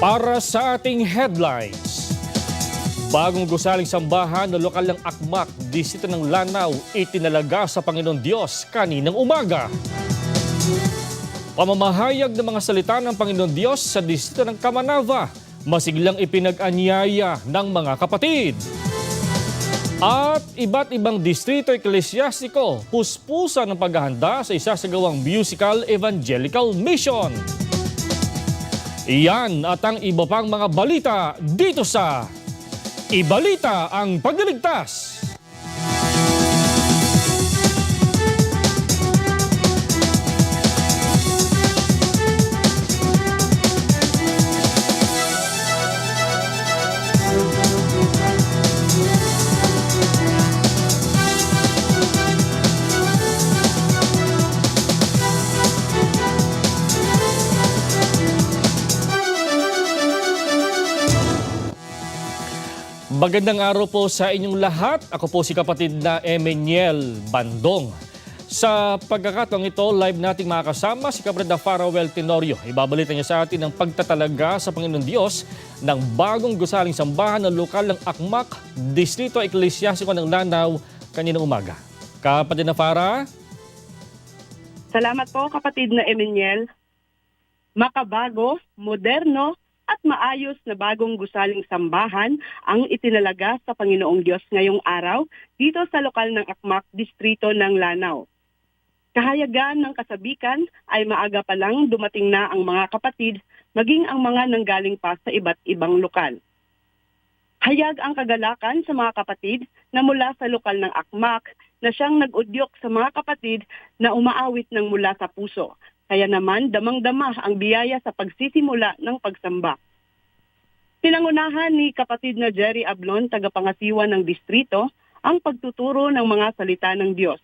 Para sa ating headlines, bagong gusaling sambahan na lokal ng Akmak, disito ng Lanao, itinalaga sa Panginoon Diyos kaninang umaga. Pamamahayag ng mga salita ng Panginoon Diyos sa disito ng Kamanava, masiglang ipinag-anyaya ng mga kapatid. At iba't ibang distrito eklesyastiko, puspusa ng paghahanda sa isasagawang musical evangelical mission. Iyan at ang iba pang mga balita dito sa Ibalita ang Pagliligtas. Magandang araw po sa inyong lahat. Ako po si kapatid na Emmanuel Bandong. Sa pagkakataong ito, live nating makakasama si Kapatid na Farewell Tenorio. Ibabalita niya sa atin ang pagtatalaga sa Panginoon Diyos ng bagong gusaling sambahan ng lokal ng Akmak, Distrito Eklesyastiko ng Lanao kaninang umaga. Kapatid na Farah, Salamat po kapatid na Emmanuel. Makabago, moderno at maayos na bagong gusaling sambahan ang itinalaga sa Panginoong Diyos ngayong araw dito sa lokal ng Akmak, Distrito ng Lanao. Kahayagan ng kasabikan ay maaga pa lang dumating na ang mga kapatid maging ang mga nanggaling pa sa iba't ibang lokal. Hayag ang kagalakan sa mga kapatid na mula sa lokal ng Akmak na siyang nag-udyok sa mga kapatid na umaawit ng mula sa puso. Kaya naman damang-dama ang biyaya sa pagsisimula ng pagsamba. Pinangunahan ni kapatid na Jerry Ablon, tagapangasiwa ng distrito, ang pagtuturo ng mga salita ng Diyos.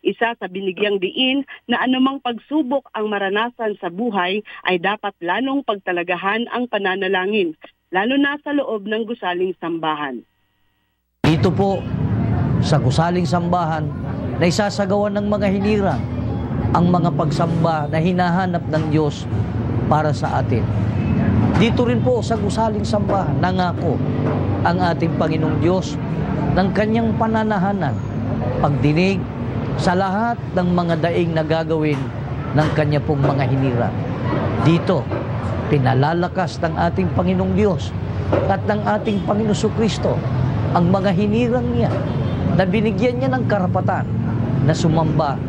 Isa sa binigyang diin na anumang pagsubok ang maranasan sa buhay ay dapat lalong pagtalagahan ang pananalangin, lalo na sa loob ng gusaling sambahan. Dito po sa gusaling sambahan na isasagawa ng mga hinirang ang mga pagsamba na hinahanap ng Diyos para sa atin. Dito rin po sa gusaling sambahan nangako ang ating Panginoong Diyos ng kanyang pananahanan, pagdinig sa lahat ng mga daing na gagawin ng kanya pong mga hinirang. Dito, pinalalakas ng ating Panginoong Diyos at ng ating Panginoon Kristo ang mga hinirang niya na binigyan niya ng karapatan na sumamba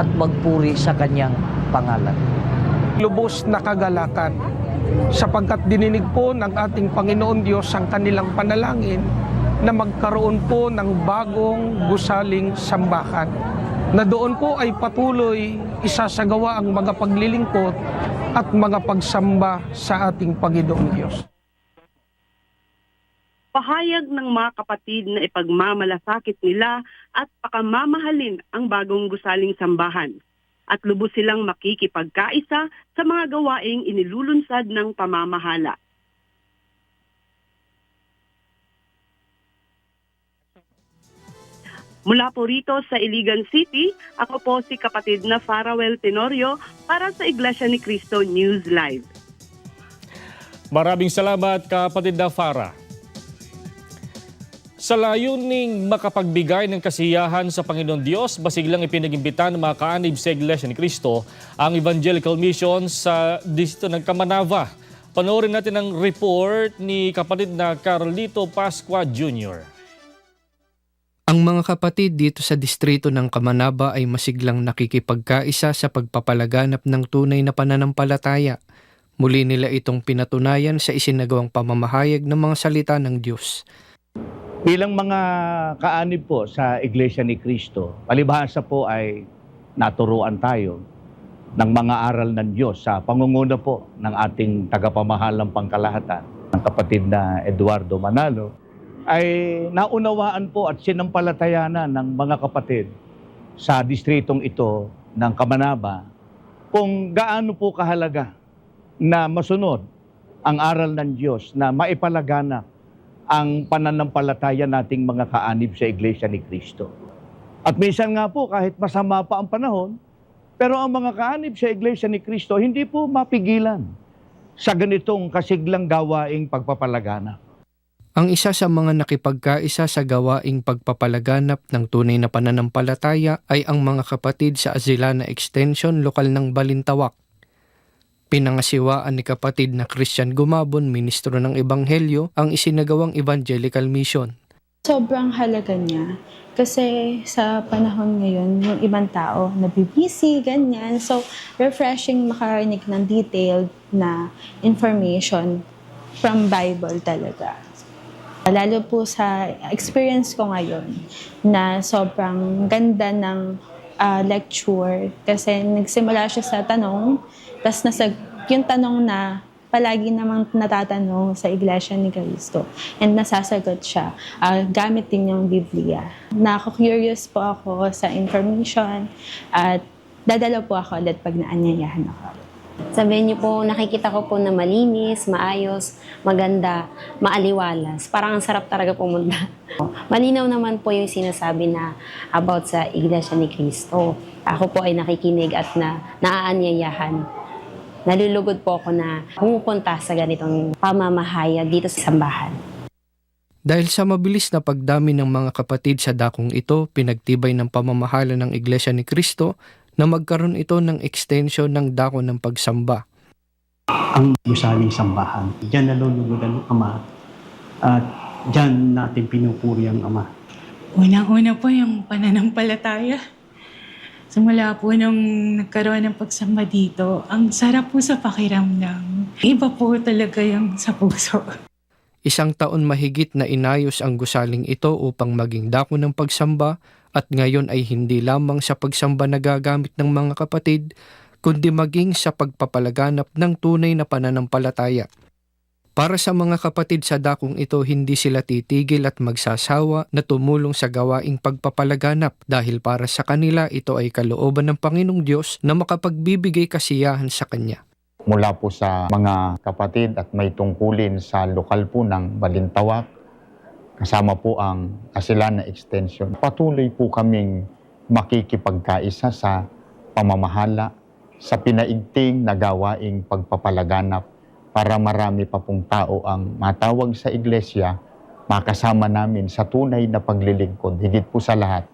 at magpuri sa kanyang pangalan. lubos na kagalakan sapagkat dininig po ng ating Panginoon Diyos ang kanilang panalangin na magkaroon po ng bagong gusaling sambahan na doon po ay patuloy isasagawa ang mga paglilingkod at mga pagsamba sa ating Panginoong Diyos. Pahayag ng mga kapatid na ipagmamalasakit nila at pakamamahalin ang bagong gusaling sambahan at lubos silang makikipagkaisa sa mga gawaing inilulunsad ng pamamahala. Mula po rito sa Iligan City, ako po si kapatid na Farewell Tenorio para sa Iglesia ni Cristo News Live. maraming salamat kapatid na Farah. Sa layuning makapagbigay ng kasiyahan sa Panginoon Diyos, basiglang ipinag-imbita ng mga kaanib sa Iglesia ni Cristo ang Evangelical Mission sa distrito ng Kamanava. Panoorin natin ang report ni kapatid na Carlito Pasqua Jr. Ang mga kapatid dito sa distrito ng Kamanaba ay masiglang nakikipagkaisa sa pagpapalaganap ng tunay na pananampalataya. Muli nila itong pinatunayan sa isinagawang pamamahayag ng mga salita ng Diyos. Bilang mga kaanib po sa Iglesia ni Cristo, palibhasa po ay naturuan tayo ng mga aral ng Diyos sa pangunguna po ng ating tagapamahalang pangkalahatan, ng kapatid na Eduardo Manalo, ay naunawaan po at sinampalatayanan ng mga kapatid sa distritong ito ng Kamanaba kung gaano po kahalaga na masunod ang aral ng Diyos na maipalaganap ang pananampalataya nating mga kaanib sa Iglesia ni Cristo. At minsan nga po, kahit masama pa ang panahon, pero ang mga kaanib sa Iglesia ni Cristo, hindi po mapigilan sa ganitong kasiglang gawaing pagpapalagana. Ang isa sa mga nakipagkaisa sa gawaing pagpapalaganap ng tunay na pananampalataya ay ang mga kapatid sa Azilana Extension lokal ng Balintawak. Pinangasiwaan ni kapatid na Christian Gumabon, ministro ng Ebanghelyo, ang isinagawang evangelical mission. Sobrang halaga niya. Kasi sa panahon ngayon, yung ibang tao nabibisi, ganyan. So, refreshing makarinig ng detailed na information from Bible talaga. Lalo po sa experience ko ngayon na sobrang ganda ng ah, lecture kasi nagsimula siya sa tanong, tapos nasa yung tanong na palagi namang natatanong sa Iglesia ni Cristo and nasasagot siya ah, gamit din yung Biblia. Nako-curious po ako sa information at dadalo po ako ulit pag naanyayahan ako. Sabihin niyo po, nakikita ko po na malinis, maayos, maganda, maaliwalas. Parang ang sarap talaga pumunta. Malinaw naman po yung sinasabi na about sa Iglesia ni Cristo. Ako po ay nakikinig at na naaanyayahan. Nalulugod po ako na pumupunta sa ganitong pamamahayag dito sa sambahan. Dahil sa mabilis na pagdami ng mga kapatid sa dakong ito, pinagtibay ng pamamahala ng Iglesia ni Cristo na magkaroon ito ng extension ng dako ng pagsamba. ang gusaling sambahan. Diyan nalulugod ang Ama at diyan natin pinupuri ang Ama. Unang-una po yung pananampalataya. Simula po nung nagkaroon ng pagsamba dito, ang sarap po sa pakiramdam. Iba po talaga yung sa puso. Isang taon mahigit na inayos ang gusaling ito upang maging dako ng pagsamba at ngayon ay hindi lamang sa pagsamba nagagamit ng mga kapatid, kundi maging sa pagpapalaganap ng tunay na pananampalataya. Para sa mga kapatid sa dakong ito, hindi sila titigil at magsasawa na tumulong sa gawaing pagpapalaganap dahil para sa kanila ito ay kalooban ng Panginoong Diyos na makapagbibigay kasiyahan sa Kanya. Mula po sa mga kapatid at may tungkulin sa lokal po ng Balintawak, kasama po ang Asilana Extension. Patuloy po kaming makikipagkaisa sa pamamahala sa pinaigting na gawaing pagpapalaganap para marami pa pong tao ang matawag sa iglesia, makasama namin sa tunay na paglilingkod, higit po sa lahat,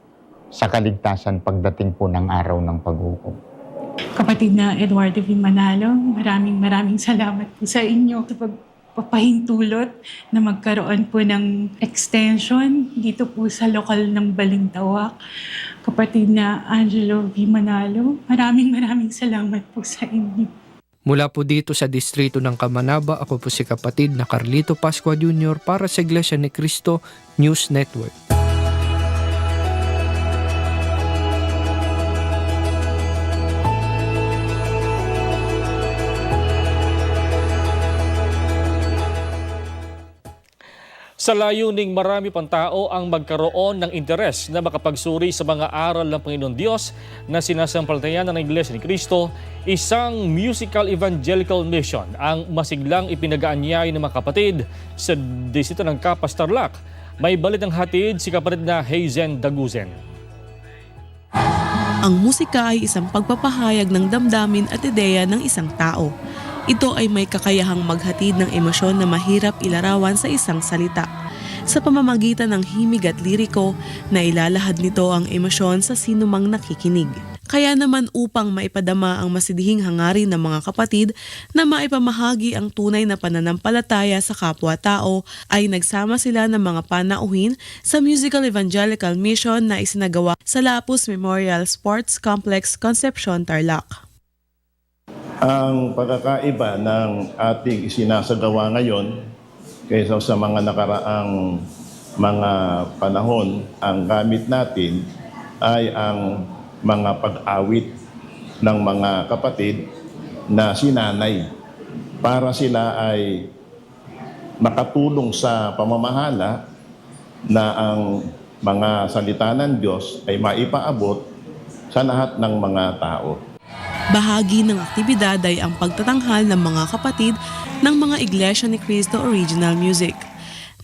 sa kaligtasan pagdating po ng araw ng paghukom. Kapatid na Eduardo V. Manalo, maraming maraming salamat po sa inyo sa pagpapahintulot na magkaroon po ng extension dito po sa lokal ng Balintawak. Kapatid na Angelo V. Manalo, maraming maraming salamat po sa inyo. Mula po dito sa distrito ng Kamanaba, ako po si kapatid na Carlito Pascua Jr. para sa Iglesia ni Cristo News Network. Sa layuning marami pang tao ang magkaroon ng interes na makapagsuri sa mga aral ng Panginoon Diyos na sinasampalatayan ng Iglesia ni Cristo, isang musical evangelical mission ang masiglang ipinag-aanyay ng mga kapatid sa distrito ng Kapas Tarlac. May balit ng hatid si kapatid na Hazen Daguzen. Ang musika ay isang pagpapahayag ng damdamin at ideya ng isang tao. Ito ay may kakayahang maghatid ng emosyon na mahirap ilarawan sa isang salita. Sa pamamagitan ng himig at liriko, na ilalahad nito ang emosyon sa sinumang nakikinig. Kaya naman upang maipadama ang masidhing hangarin ng mga kapatid na maipamahagi ang tunay na pananampalataya sa kapwa-tao ay nagsama sila ng mga panauhin sa Musical Evangelical Mission na isinagawa sa Lapus Memorial Sports Complex, Concepcion, Tarlac. Ang pagkakaiba ng ating isinasagawa ngayon kaysa sa mga nakaraang mga panahon, ang gamit natin ay ang mga pag-awit ng mga kapatid na sinanay para sila ay makatulong sa pamamahala na ang mga salita ng Diyos ay maipaabot sa lahat ng mga tao. Bahagi ng aktibidad ay ang pagtatanghal ng mga kapatid ng mga Iglesia ni Cristo Original Music.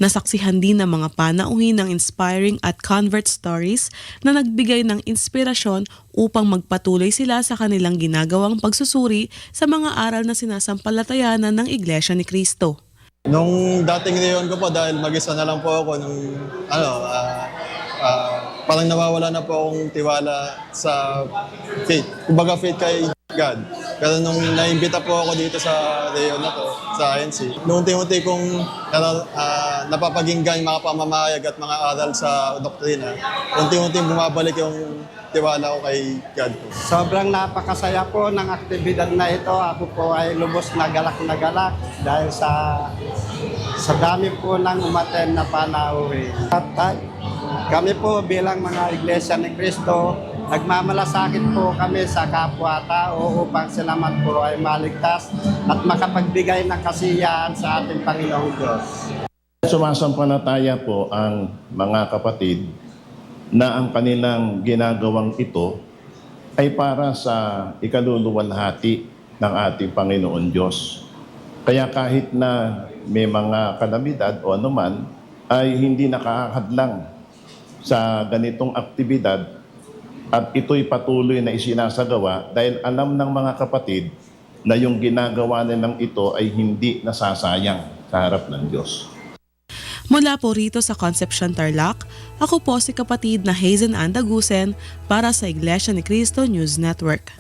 Nasaksihan din ng mga panauhin ng inspiring at convert stories na nagbigay ng inspirasyon upang magpatuloy sila sa kanilang ginagawang pagsusuri sa mga aral na sinasampalatayanan ng Iglesia ni Cristo. Nung dating reyon ko po, dahil mag-isa na lang po ako, nung ano, ah, ah, parang nawawala na po akong tiwala sa faith. Kumbaga faith kay God. Pero nung naimbita po ako dito sa reyon na to, sa INC, nung unti-unti kong ah, napapaginggan yung mga pamamayag at mga aral sa doktrina, unti-unti bumabalik yung tiwala ko kay God po. Sobrang napakasaya po ng aktibidad na ito. Ako po ay lubos na galak na galak dahil sa sa dami po ng umaten na panauwi. At kami po bilang mga Iglesia ni Cristo, nagmamalasakit po kami sa kapwa-tao upang sila man po ay maligtas at makapagbigay ng kasiyahan sa ating Panginoong Diyos. Sumasampalataya po ang mga kapatid na ang kanilang ginagawang ito ay para sa ikaluluwalhati ng ating Panginoon Diyos. Kaya kahit na may mga kalamidad o anuman, ay hindi nakakahadlang sa ganitong aktibidad at ito'y patuloy na isinasagawa dahil alam ng mga kapatid na yung ginagawa nilang ito ay hindi nasasayang sa harap ng Diyos. Mula po rito sa Concepcion Tarlac, ako po si kapatid na Hazen Andagusen para sa Iglesia ni Cristo News Network.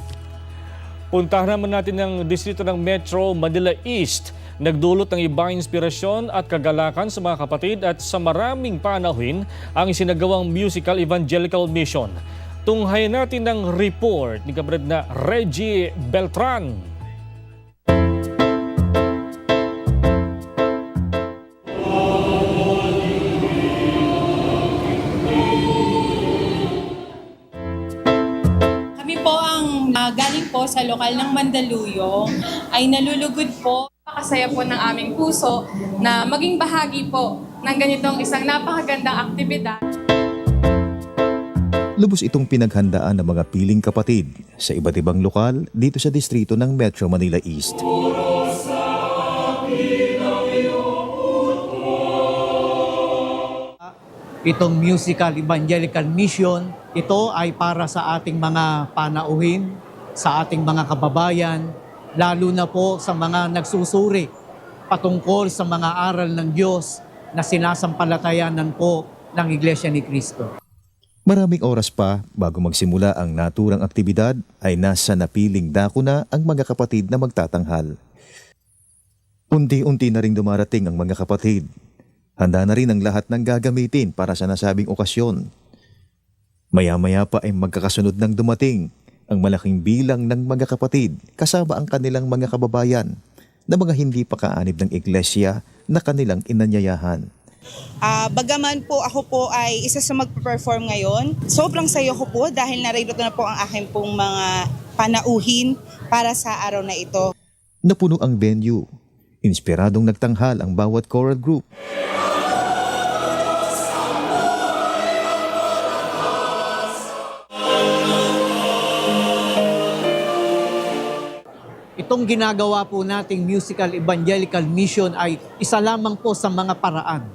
Puntahan naman natin ang distrito ng Metro Manila East. Nagdulot ng ibang inspirasyon at kagalakan sa mga kapatid at sa maraming panahon ang isinagawang musical evangelical mission. Tunghayan natin ang report ni Kabred na Reggie Beltran. Ah, galing po sa lokal ng Mandaluyong ay nalulugod po. Napakasaya po ng aming puso na maging bahagi po ng ganitong isang napakagandang aktibidad. Lubos itong pinaghandaan ng mga piling kapatid sa iba't ibang lokal dito sa distrito ng Metro Manila East. Itong musical evangelical mission, ito ay para sa ating mga panauhin, sa ating mga kababayan, lalo na po sa mga nagsusuri patungkol sa mga aral ng Diyos na sinasampalatayanan po ng Iglesia ni Cristo. Maraming oras pa bago magsimula ang naturang aktibidad ay nasa napiling dako na ang mga kapatid na magtatanghal. Unti-unti na ring dumarating ang mga kapatid. Handa na rin ang lahat ng gagamitin para sa nasabing okasyon. Maya-maya pa ay magkakasunod ng dumating ang malaking bilang ng mga kapatid kasama ang kanilang mga kababayan na mga hindi pa kaanib ng iglesia na kanilang inanyayahan. Ah, bagaman po ako po ay isa sa magpe-perform ngayon, sobrang sayo ko po dahil narito na po ang aking pong mga panauhin para sa araw na ito. Napuno ang venue. Inspiradong nagtanghal ang bawat choral group. Itong ginagawa po nating musical evangelical mission ay isa lamang po sa mga paraan.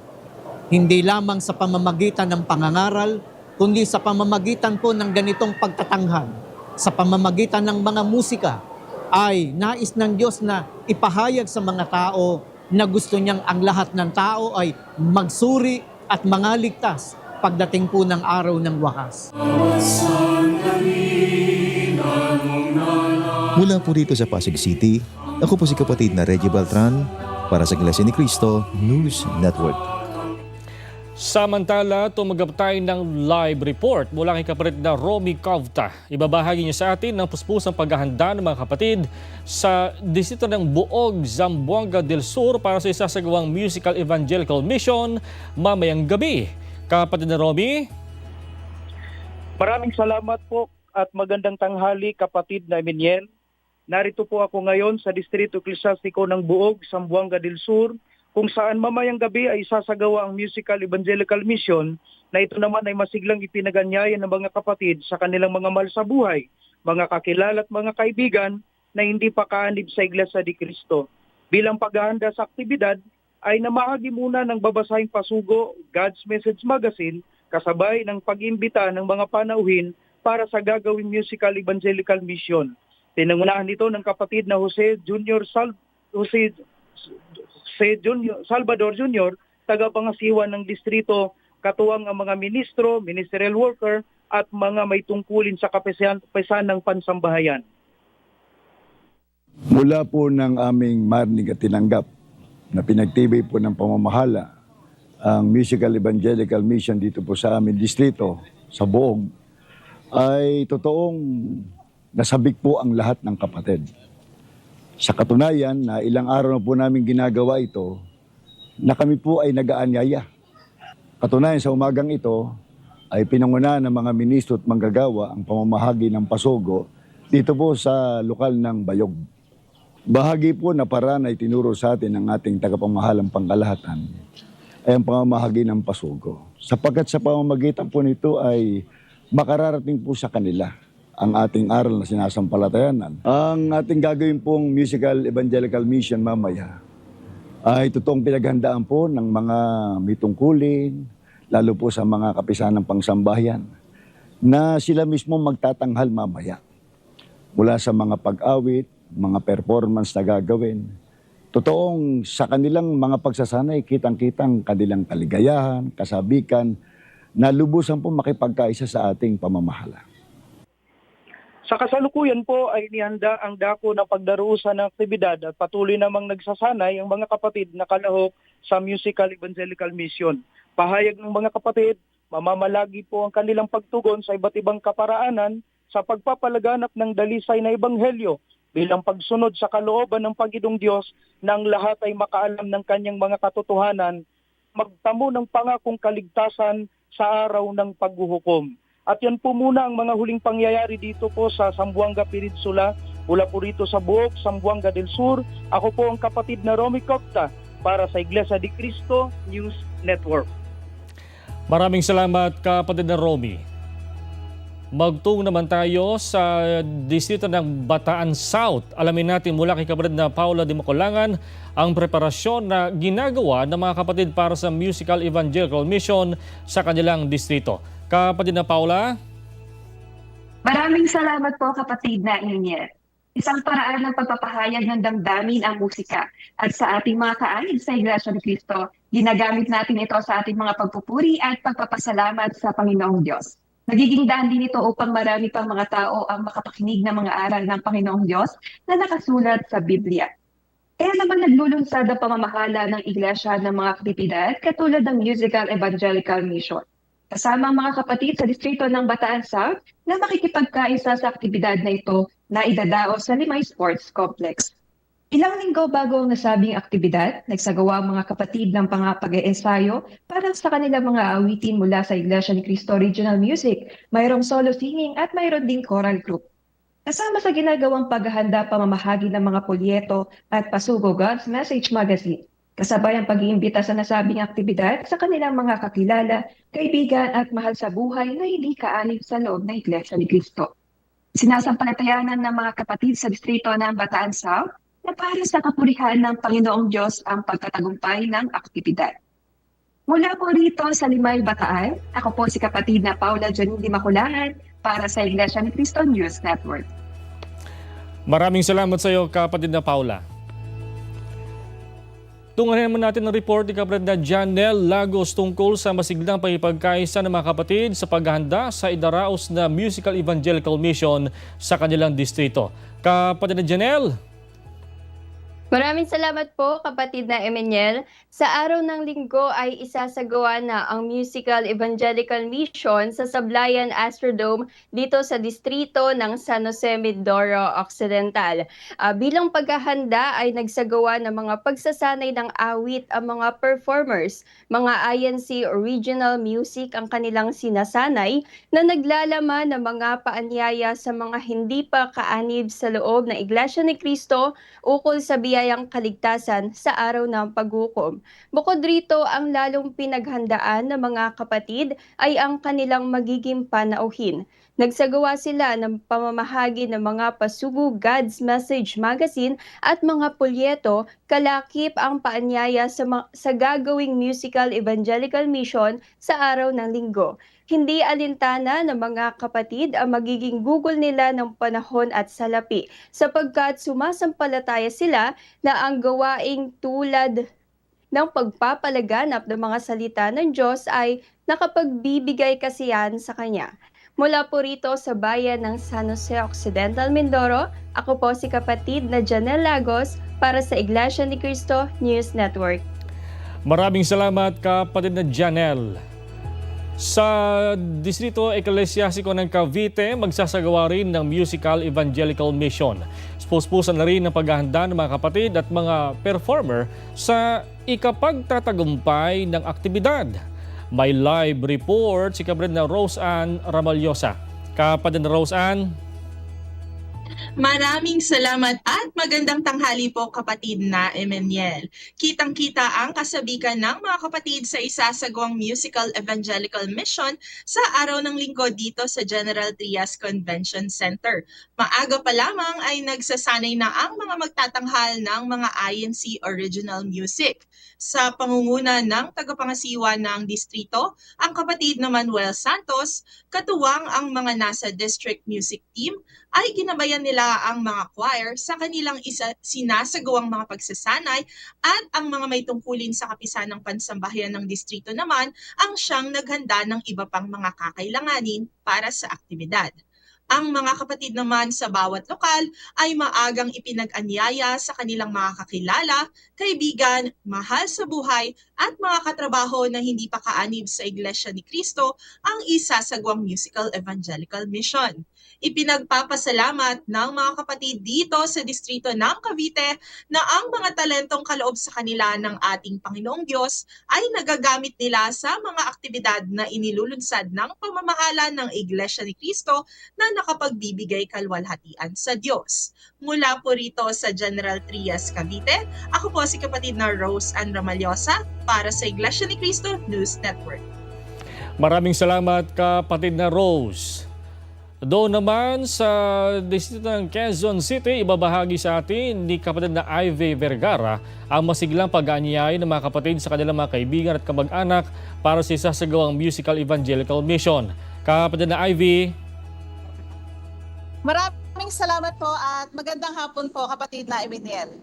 Hindi lamang sa pamamagitan ng pangangaral, kundi sa pamamagitan po ng ganitong pagtatanghal. Sa pamamagitan ng mga musika ay nais ng Diyos na ipahayag sa mga tao na gusto niyang ang lahat ng tao ay magsuri at mangaligtas pagdating po ng araw ng wakas. Mula po dito sa Pasig City, ako po si kapatid na Reggie Beltran para sa Iglesia ni Cristo News Network. Samantala, tumagap tayo ng live report mula kay kapatid na Romy Cavta. Ibabahagi niya sa atin ang puspusang paghahanda ng mga kapatid sa distrito ng Buog, Zamboanga del Sur para sa isasagawang musical evangelical mission mamayang gabi. Kapatid na Romy, Maraming salamat po at magandang tanghali kapatid na Eminiel. Narito po ako ngayon sa Distrito Eklesiastiko ng Buog, Sambuanga del Sur, kung saan mamayang gabi ay sasagawa ang musical evangelical mission na ito naman ay masiglang ipinaganyayan ng mga kapatid sa kanilang mga mahal sa buhay, mga kakilala at mga kaibigan na hindi pa kaanib sa Iglesia di Cristo. Bilang paghahanda sa aktibidad, ay namahagi muna ng babasahing pasugo God's Message Magazine kasabay ng pag-imbita ng mga panauhin para sa gagawing musical evangelical mission. Pinangunahan nito ng kapatid na Jose Junior Sal Jose, Jose Junior, Salvador Junior, tagapangasiwa ng distrito, katuwang ang mga ministro, ministerial worker at mga may tungkulin sa kapisan ng pansambahayan. Mula po ng aming marinig at tinanggap na pinagtibay po ng pamamahala ang Musical Evangelical Mission dito po sa aming distrito, sa Boog, ay totoong nasabik po ang lahat ng kapatid. Sa katunayan na ilang araw na po namin ginagawa ito, na kami po ay nag-aanyaya. Katunayan sa umagang ito ay pinangunahan ng mga ministro at manggagawa ang pamamahagi ng pasogo dito po sa lokal ng Bayog. Bahagi po na paraan ay tinuro sa atin ng ating tagapamahalang pangkalahatan ay ang pamamahagi ng pasugo. Sapagkat sa pamamagitan po nito ay makararating po sa kanila ang ating aral na sinasampalatayanan. Ang ating gagawin pong musical evangelical mission mamaya ay totoong pinaghandaan po ng mga mitungkulin, lalo po sa mga kapisan ng pangsambayan, na sila mismo magtatanghal mamaya mula sa mga pag-awit, mga performance na gagawin. Totoong sa kanilang mga pagsasanay, kitang-kitang kanilang kaligayahan, kasabikan, na lubusan po makipagkaisa sa ating pamamahala. Sa kasalukuyan po ay nihanda ang dako ng pagdaruusan ng aktibidad at patuloy namang nagsasanay ang mga kapatid na kalahok sa Musical Evangelical Mission. Pahayag ng mga kapatid, mamamalagi po ang kanilang pagtugon sa iba't ibang kaparaanan sa pagpapalaganap ng dalisay na ebanghelyo bilang pagsunod sa kalooban ng Panginoong Diyos na ang lahat ay makaalam ng kanyang mga katotohanan, magtamo ng pangakong kaligtasan sa araw ng paghuhukom. At yan po muna ang mga huling pangyayari dito po sa Sambuanga Peninsula, mula po rito sa Buok, Sambuanga del Sur. Ako po ang kapatid na Romy Cocta para sa Iglesia de Cristo News Network. Maraming salamat kapatid na Romy. Magtung naman tayo sa distrito ng Bataan South. Alamin natin mula kay kapatid na Paula de Macolangan ang preparasyon na ginagawa ng mga kapatid para sa Musical Evangelical Mission sa kanilang distrito. Kapatid na Paula, Maraming salamat po kapatid na Inier. Isang paraan ng pagpapahayag ng damdamin ang musika. At sa ating mga kaanib sa Iglesia ni Cristo, ginagamit natin ito sa ating mga pagpupuri at pagpapasalamat sa Panginoong Diyos. Nagiging daan din ito upang marami pang mga tao ang makapakinig ng mga aral ng Panginoong Diyos na nakasulat sa Biblia. Kaya naman naglulunsad ang pamamahala ng Iglesia ng mga aktibidad katulad ng Musical Evangelical Mission kasama ang mga kapatid sa distrito ng Bataan South na makikipagkaisa sa aktibidad na ito na idadao sa Limay Sports Complex. Ilang linggo bago ang nasabing aktibidad, nagsagawa ang mga kapatid ng pangapag-ensayo para sa kanilang mga awitin mula sa Iglesia ni Cristo Regional Music, mayroong solo singing at mayroon ding choral group. Kasama sa ginagawang paghahanda pamamahagi ng mga polyeto at pasugo God's Message Magazine, kasabay ang pag-iimbita sa nasabing aktibidad sa kanilang mga kakilala, kaibigan at mahal sa buhay na hindi kaanib sa loob ng Iglesia ni Cristo. Sinasampalatayanan ng mga kapatid sa distrito ng Bataan South na para sa kapurihan ng Panginoong Diyos ang pagtatagumpay ng aktibidad. Mula po rito sa Limay, Bataan, ako po si kapatid na Paula Janine Makulangan para sa Iglesia ni Cristo News Network. maraming salamat sa iyo kapatid na Paula. Tungahin naman natin ang report ni na Janel Lagos tungkol sa masiglang pagkikaisa ng mga kapatid sa paghahanda sa idaraos na Musical Evangelical Mission sa kanilang distrito. Kapatid na Janel, Maraming salamat po kapatid na Emmanuel. Sa araw ng linggo ay isasagawa na ang Musical Evangelical Mission sa Sablayan Astrodome dito sa distrito ng San Jose Mindoro Occidental. Ah, bilang paghahanda ay nagsagawa ng mga pagsasanay ng awit ang mga performers. Mga INC Original Music ang kanilang sinasanay na naglalaman ng mga paanyaya sa mga hindi pa kaanib sa loob ng Iglesia ni Cristo ukol sa biyayang kaligtasan sa araw ng paghukom. Bukod rito, ang lalong pinaghandaan ng mga kapatid ay ang kanilang magiging panauhin. Nagsagawa sila ng pamamahagi ng mga pasugo God's Message Magazine at mga pulyeto kalakip ang paanyaya sa, sa gagawing musical evangelical mission sa araw ng linggo. Hindi alintana ng mga kapatid ang magiging gugol nila ng panahon at salapi sapagkat sumasampalataya sila na ang gawaing tulad ng pagpapalaganap ng mga salita ng Diyos ay nakapagbibigay kasiyan sa Kanya. Mula po rito sa bayan ng San Jose Occidental, Mindoro, ako po si kapatid na Janelle Lagos para sa Iglesia ni Cristo News Network. Maraming salamat kapatid na Janelle. Sa Distrito Eklesiastiko ng Cavite, magsasagawa rin ng musical evangelical mission. Spuspusan na rin ang paghahanda ng mga kapatid at mga performer sa ikapagtatagumpay ng aktibidad. May live report si Kabred na Rose Ann Ramalyosa. Kapatid na Rose Ann, Maraming salamat at magandang tanghali po kapatid na Emmanuel. Kitang-kita ang kasabikan ng mga kapatid sa isasagawang musical evangelical mission sa araw ng linggo dito sa General Trias Convention Center. Maaga pa lamang ay nagsasanay na ang mga magtatanghal ng mga INC original music. Sa pangunguna ng tagapangasiwa ng distrito, ang kapatid na Manuel Santos, katuwang ang mga nasa district music team ay ginabayan nila ang mga choir sa kanilang isa, sinasagawang mga pagsasanay at ang mga may tungkulin sa kapisan ng pansambahayan ng distrito naman ang siyang naghanda ng iba pang mga kakailanganin para sa aktibidad. Ang mga kapatid naman sa bawat lokal ay maagang ipinag-anyaya sa kanilang mga kakilala, kaibigan, mahal sa buhay at mga katrabaho na hindi pa kaanib sa Iglesia ni Cristo ang isasagawang musical evangelical mission. Ipinagpapasalamat ng mga kapatid dito sa distrito ng Cavite na ang mga talentong kaloob sa kanila ng ating Panginoong Diyos ay nagagamit nila sa mga aktibidad na inilulunsad ng pamamahala ng Iglesia ni Cristo na nakapagbibigay kalwalhatian sa Diyos. Mula po rito sa General Trias, Cavite, ako po si kapatid na Rose Ann Ramalyosa para sa Iglesia ni Cristo News Network. maraming salamat kapatid na Rose. Doon naman sa distrito ng Quezon City, ibabahagi sa atin ni kapatid na Ivy Vergara ang masiglang pag-aanyay ng mga kapatid sa kanilang mga kaibigan at kamag-anak para sa isasagawang musical evangelical mission. Kapatid na Ivy, Maraming salamat po at magandang hapon po kapatid na Eminiel.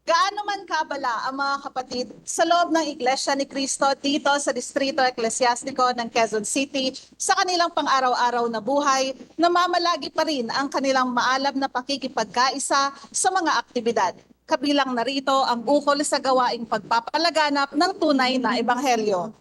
Gaano man kabala ang mga kapatid sa loob ng Iglesia ni Cristo dito sa Distrito Eklesiastiko ng Quezon City sa kanilang pang-araw-araw na buhay, namamalagi pa rin ang kanilang maalab na pakikipagkaisa sa mga aktibidad. Kabilang narito ang ukol sa gawaing pagpapalaganap ng tunay na ebanghelyo.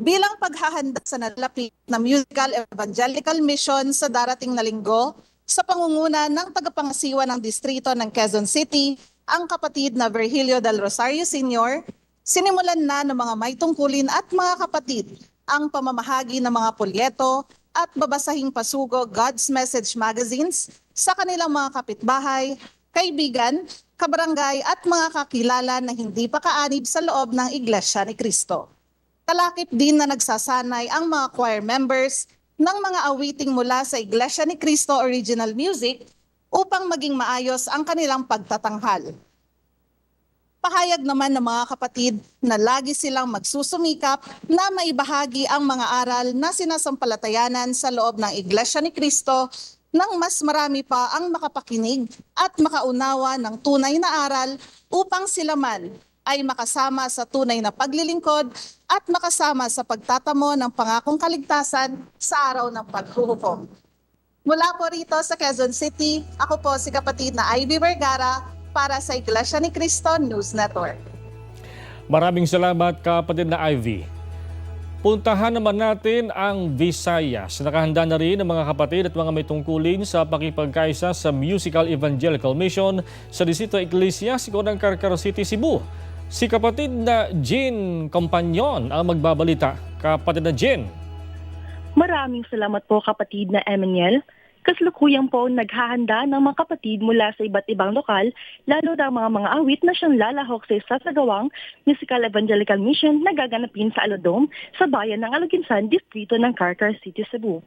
Bilang paghahanda sa nalapit na musical evangelical mission sa darating na linggo, sa pangunguna ng tagapangasiwa ng distrito ng Quezon City, ang kapatid na Virgilio del Rosario Sr., sinimulan na ng mga may tungkulin at mga kapatid ang pamamahagi ng mga polyeto at babasahing pasugo God's Message magazines sa kanilang mga kapitbahay, kaibigan, kabarangay at mga kakilala na hindi pa kaanib sa loob ng Iglesia ni Cristo. Talakip din na nagsasanay ang mga choir members ng mga awiting mula sa Iglesia ni Cristo Original Music upang maging maayos ang kanilang pagtatanghal. Pahayag naman ng mga kapatid na lagi silang magsusumikap na maibahagi ang mga aral na sinasampalatayanan sa loob ng Iglesia ni Cristo nang mas marami pa ang makapakinig at makaunawa ng tunay na aral upang sila man ay makasama sa tunay na paglilingkod at makasama sa pagtatamo ng pangakong kaligtasan sa araw ng paghuhukom. Mula po rito sa Quezon City, ako po si kapatid na Ivy Vergara para sa Iglesia ni Cristo News Network. maraming salamat kapatid na Ivy. Puntahan naman natin ang Visayas. Nakahanda na rin ang mga kapatid at mga may tungkulin sa pakipagkaisa sa Musical Evangelical Mission sa Distrito Ecclesiastico ng Carcar City, Cebu. Si kapatid na Jean Compagnon ang magbabalita. Kapatid na Jean. Maraming salamat po kapatid na Emmanuel. Kaslukuyang po naghahanda ng mga kapatid mula sa iba't ibang lokal, lalo na mga mga awit na siyang lalahok sa isasagawang Musical Evangelical Mission na gaganapin sa Alodom sa bayan ng Aluginsan, distrito ng Carcar City, Cebu.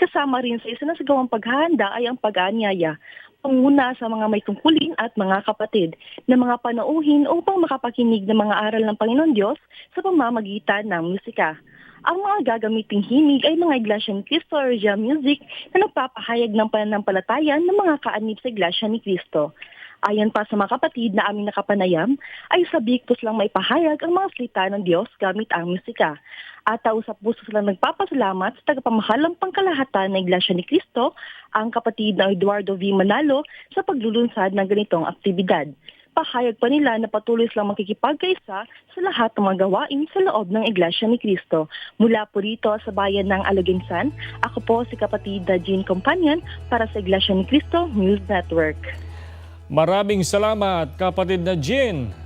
Kasama rin sa isinasagawang paghahanda ay ang pag-aanyaya, panguna sa mga may tungkulin at mga kapatid na mga panauhin upang makapakinig ng mga aral ng Panginoon Diyos sa pamamagitan ng musika. Ang mga gagamiting himig ay mga Iglesia ni Cristo Original Music na nagpapahayag ng pananampalataya ng mga kaanib sa Iglesia ni Cristo. Ayon pa sa mga kapatid na aming nakapanayam, ay sa Bictus lang may pahayag ang mga salita ng Diyos gamit ang musika. At tausap puso silang nagpapasalamat sa tagapamahalang pangkalahatan ng Iglesia ni Cristo, ang kapatid na Eduardo V. Manalo sa paglulunsad ng ganitong aktibidad. Pahayag pa nila na patuloy silang makikipagkaisa sa lahat ng mga gawain sa loob ng Iglesia ni Cristo. Mula po rito sa bayan ng Alaginsan, ako po si kapatid na Jean Companion para sa Iglesia ni Cristo News Network. Maraming salamat kapatid na Jean.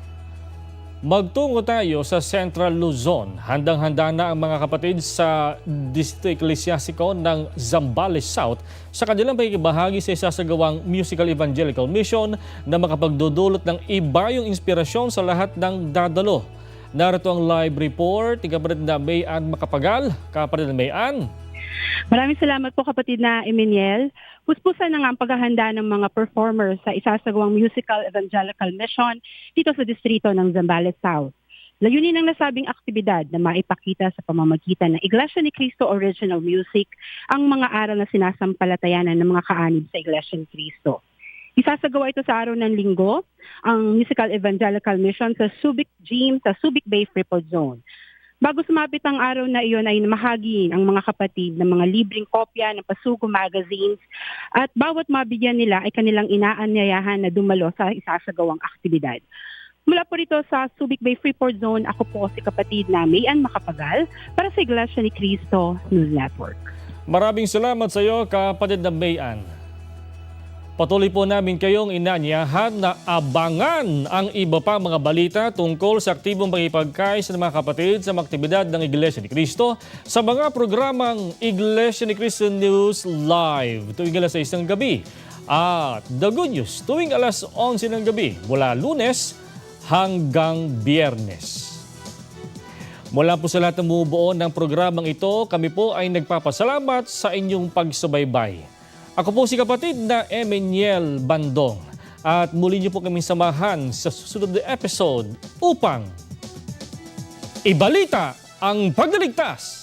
Magtungo tayo sa Central Luzon. Handang-handa na ang mga kapatid sa Distrito Eclesiastico ng Zambales South sa kanilang pakikibahagi sa isasagawang Musical Evangelical Mission na makapagdudulot ng iba yung inspirasyon sa lahat ng dadalo. Narito ang live report kapatid na Mayan Makapagal. Kapatid na Mayan, Maraming salamat po kapatid na Emmanuel. Puspusan na nga ang paghahanda ng mga performers sa isasagawang musical evangelical mission dito sa distrito ng Zambales South. Layunin ng nasabing aktibidad na maipakita sa pamamagitan ng Iglesia ni Cristo Original Music ang mga aral na sinasampalatayanan ng mga kaanib sa Iglesia ni Cristo. Isasagawa ito sa araw ng linggo, ang musical evangelical mission sa Subic Gym sa Subic Bay Freeport Zone. Bago sumapit ang araw na iyon ay namahagi ang mga kapatid ng mga libreng kopya ng Pasugo magazines at bawat mabigyan nila ay kanilang inaanyayahan na dumalo sa isasagawang aktibidad. Mula po rito sa Subic Bay Freeport Zone, ako po si kapatid na Mayan Makapagal para sa Iglesia ni Cristo News Network. maraming salamat sa iyo kapatid na Mayan. Patuloy po namin kayong inanyahan na abangan ang iba pa mga balita tungkol sa aktibong pagkipagkaisa ng mga kapatid sa mga aktibidad ng Iglesia ni Cristo sa mga programang Iglesia ni Cristo News Live tuwing alas 6 ng gabi at The Good News tuwing alas 11 ng gabi mula lunes hanggang biyernes. Mula po sa lahat ng bumubuo ng programang ito, kami po ay nagpapasalamat sa inyong pagsubaybay. Ako po si kapatid na Emmanuel Bandong. At muli niyo po kaming samahan sa susunod na episode upang ibalita ang pagdaligtas